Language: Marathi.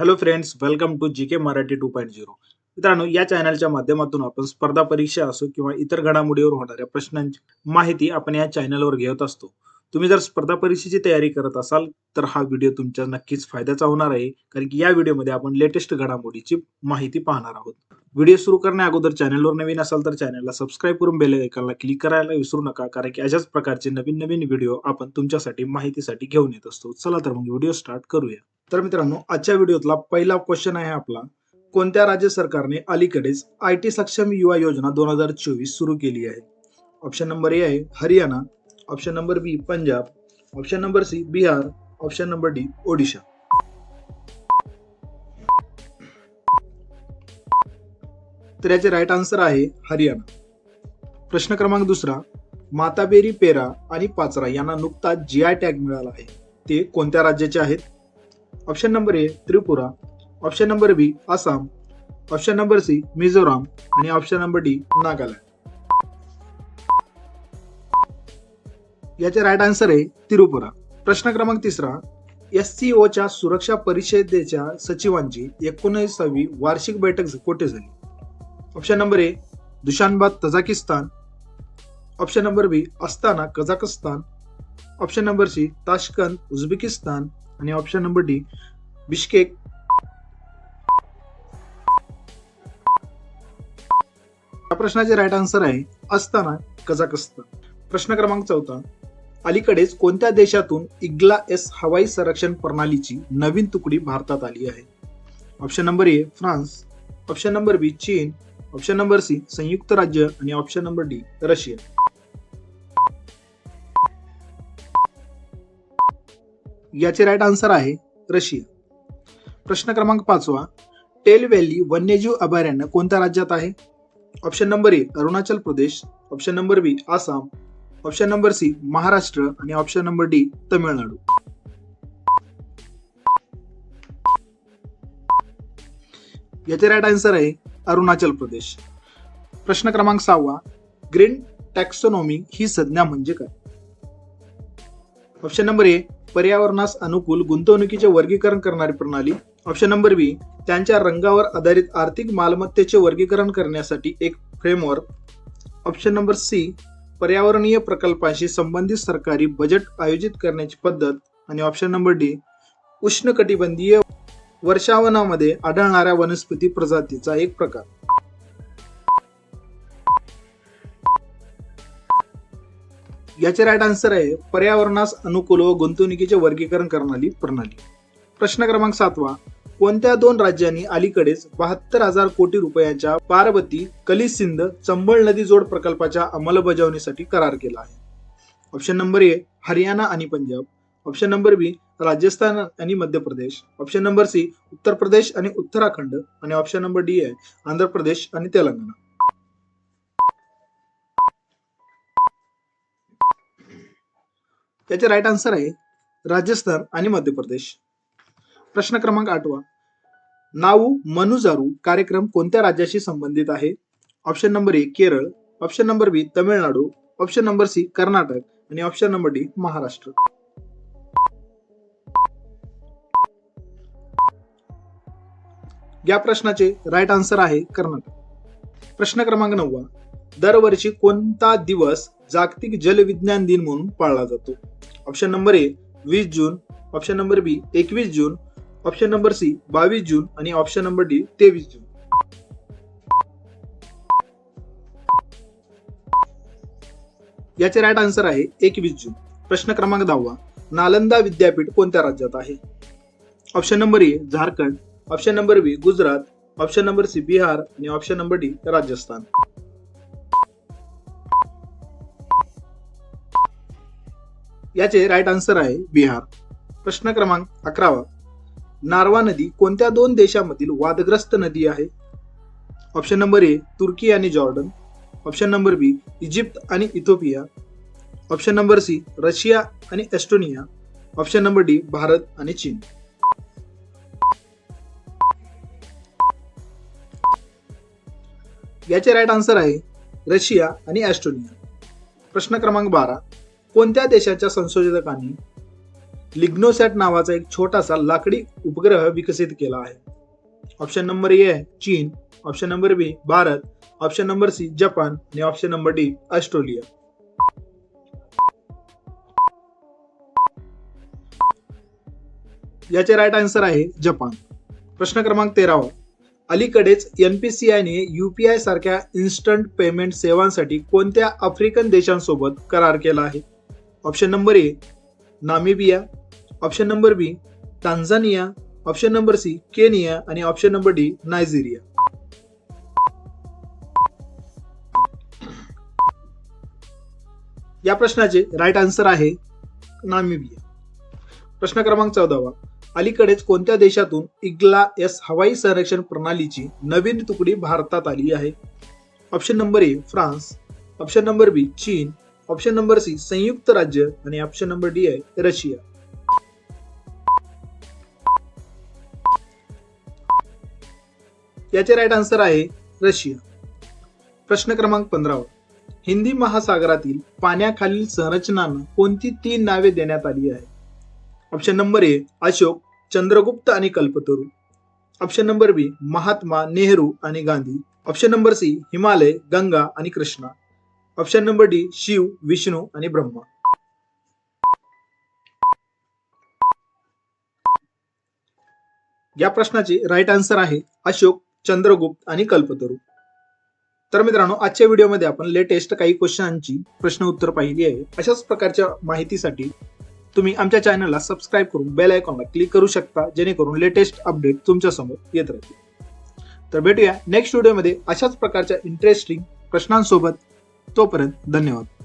Hello friends welcome to G K Marathi two point zero मित्रांनो या चॅनलच्या माध्यमातून आपण स्पर्धा परीक्षा असो किंवा इतर घडामोडीवर होणाऱ्या प्रश्नांची माहिती आपण या चॅनलवर घेत असतो. तुम्ही जर स्पर्धा परीक्षेची तयारी करत असाल तर हा व्हिडिओ तुमच्या नक्कीच फायद्याचा होणार आहे. कारण की या व्हिडिओमध्ये आपण लेटेस्ट घडामोडीची माहिती पाहणार आहोत. व्हिडिओ सुरू करण्या अगोदर चॅनलवर नवीन असाल तर चॅनलला सबस्क्राईब करून बेल आयकॉनला क्लिक करायला विसरू नका. कारण की अशाच प्रकारचे नवीन नवीन व्हिडिओ आपण तुमच्यासाठी माहितीसाठी घेऊन येत असतो. चला तर मग व्हिडिओ स्टार्ट करूया. तर मित्रांनो आजच्या व्हिडिओतला पहिला क्वेश्चन आहे आपला. कोणत्या राज्य सरकारने अलीकडेच आय टी सक्षम युवा योजना दोन हजार चोवीस सुरू केली आहे? ऑप्शन नंबर ए आहे Haryana. Option number B Punjab. Option number C Bihar. Option number D Odisha. तर याचे राईट आन्सर आहे हरियाणा. प्रश्न क्रमांक दुसरा माताबेरी पेरा आणि पाचरा यांना नुकताच जी आय टॅग मिळाला आहे. ते कोणत्या राज्याचे आहेत? Option number A Tripura. Option number B Assam. Option number C Mizoram. आणि ऑप्शन नंबर डी नागालँड. याचे राईट आन्सर आहे तिरुपुरा. प्रश्न क्रमांक तिसरा एस सी ओच्या सुरक्षा परिषदेच्या सचिवांची एकोणीसावी वार्षिक बैठक कोठे झाली? Option number A Dushanbe Tajikistan option number B Astana Kazakhstan. Option number C Tashkent Uzbekistan. आणि ऑप्शन नंबर डी बिश्केक. या प्रश्नाचे राईट आन्सर आहे अस्ताना कझाकस्तान. प्रश्न क्रमांक चौथा अलीकडेच कोणत्या देशातून इग्ला एस हवाई संरक्षण प्रणालीची नवीन तुकडी भारतात आली आहे? Option number A France. Option number B चीन. ऑप्शन नंबर सी संयुक्त राज्य. आणि ऑप्शन नंबर डी रशिया. याचे राईट आन्सर आहे रशिया. प्रश्न क्रमांक पाचवा. टेल व्हॅली वन्यजीव अभयारण्य कोणत्या राज्यात आहे? Option number A Arunachal Pradesh. Option number B Assam. Option number C Maharashtra आणि ऑप्शन नंबर डी तमिळनाडू याचे राईट आन्सर आहे अरुणाचल प्रदेश प्रश्न क्रमांक सहावा ग्रीन टॅक्सोनॉमी ही संज्ञा म्हणजे काय? ऑप्शन नंबर ए पर्यावरणास अनुकूल गुंतवणुकीचे वर्गीकरण करणारी प्रणाली. ऑप्शन नंबर बी त्यांच्या रंगावर आधारित आर्थिक मालमत्तेचे वर्गीकरण करण्यासाठी एक फ्रेमवर्क ऑप्शन नंबर सी पर्यावरणीय प्रकल्पांशी संबंधित सरकारी बजेट आयोजित करण्याची पद्धत आणि ऑप्शन नंबर डी उष्णकटिबंधीय वर्षावनामध्ये आढळणाऱ्या वनस्पती प्रजातीचा एक प्रकार. याचे राईट आन्सर आहे पर्यावरणास अनुकूल व गुंतवणुकीचे वर्गीकरण करणारी प्रणाली. प्रश्न क्रमांक सातवा कोणत्या दोन राज्यांनी अलीकडेच बहात्तर हजार कोटी रुपयांच्या पार्वती कलिसिंध चंबळ नदी जोड प्रकल्पाच्या अंमलबजावणीसाठी करार केला आहे. ऑप्शन नंबर ए हरियाणा आणि Punjab. Option number B Rajasthan आणि मध्य प्रदेश. Option number C Uttar Pradesh आणि उत्तराखंड. आणि ऑप्शन नंबर डी आहे आंध्र प्रदेश आणि तेलंगणा. त्याचे राईट आन्सर आहे राजस्थान आणि मध्य प्रदेश. प्रश्न क्रमांक आठवा. नाऊ मनुजारू कार्यक्रम कोणत्या राज्याशी संबंधित आहे? Option number A Kerala. Option number B Tamil Nadu. Option number C Karnataka. आणि ऑप्शन नंबर डी महाराष्ट्र. या प्रश्नाचे राईट आन्सर आहे कर्नाटक. प्रश्न क्रमांक नववा. दरवर्षी कोणता दिवस जागतिक जलविज्ञान दिन म्हणून पाळला जातो? ऑप्शन नंबर ए वीस जून. ऑप्शन नंबर बी एकवीस जून. ऑप्शन नंबर सी बावीस जून आणि ऑप्शन नंबर डी तेवीस जून. याचे राईट आन्सर आहे एकवीस जून. प्रश्न क्रमांक दहावा नालंदा विद्यापीठ कोणत्या राज्यात आहे? Option number A Jharkhand. Option number B Gujarat. Option number C Bihar. आणि ऑप्शन नंबर डी राजस्थान. याचे राईट आन्सर आहे बिहार. प्रश्न क्रमांक अकरावा नारवा नदी कोणत्या दोन देशामधील वादग्रस्त नदी आहे? ऑप्शन नंबर ए तुर्की आणि Jordan. Option number B Egypt आणि Ethiopia option number C Russia आणि Estonia. Option number D Bharat आणि चीन. याचे राईट आन्सर आहे रशिया आणि ॲस्टोनिया प्रश्न क्रमांक बारा कोणत्या देशाच्या संशोधकांनी लिग्नोसॅट नावाचा एक छोटासा लाकडी उपग्रह विकसित केला आहे. ऑप्शन नंबर ए आहे चीन option number B Bharat option number C Japan आणि ऑप्शन नंबर डी ऑस्ट्रेलिया. याचे राईट आन्सर आहे जपान. प्रश्न क्रमांक तेरावा हो. अलीकडेच एन पी सी आयने यू पी आय सारख्या इन्स्टंट पेमेंट सेवांसाठी कोणत्या आफ्रिकन देशांसोबत करार केला आहे? Option number A Namibia option number B Tanzania option number C Kenya. आणि ऑप्शन नंबर डी नायजेरिया. या प्रश्नाचे राईट आन्सर आहे नामिबिया. प्रश्न क्रमांक चौदावा. अलीकडेच कोणत्या देशातून इग्ला एस हवाई संरक्षण प्रणालीची नवीन तुकडी भारतात आली आहे? Option number A France. Option number B चीन. ऑप्शन नंबर सी संयुक्त राज्य. आणि ऑप्शन नंबर डी आहे रशिया. याचे राईट आन्सर आहे रशिया. प्रश्न क्रमांक पंधरावर हिंदी महासागरातील पाण्याखालील संरचनांना कोणती तीन नावे देण्यात आली आहे option number A Ashok Chandragupta आणि Kalpataru. Option number B Mahatma Nehru आणि Gandhi. Option number C Himalaya Ganga आणि Krishna. Option number D Shiva Vishnu आणि ब्रह्मा. या प्रश्नाचे राईट आन्सर आहे अशोक चंद्रगुप्त आणि कल्पतरू. तर मित्रांनो आजच्या व्हिडिओमध्ये आपण लेटेस्ट काही क्वेश्चनांची प्रश्न उत्तर पाहिली आहे. अशाच प्रकारच्या माहितीसाठी तुम्ही आमच्या चॅनलला सबस्क्राईब करून बेल आयकॉनला क्लिक करू शकता जेणेकरून लेटेस्ट अपडेट तुमच्यासमोर येत राहतील. तर भेटूया नेक्स्ट व्हिडिओमध्ये अशाच प्रकारच्या इंटरेस्टिंग प्रश्नांसोबत. तोपर्यंत धन्यवाद.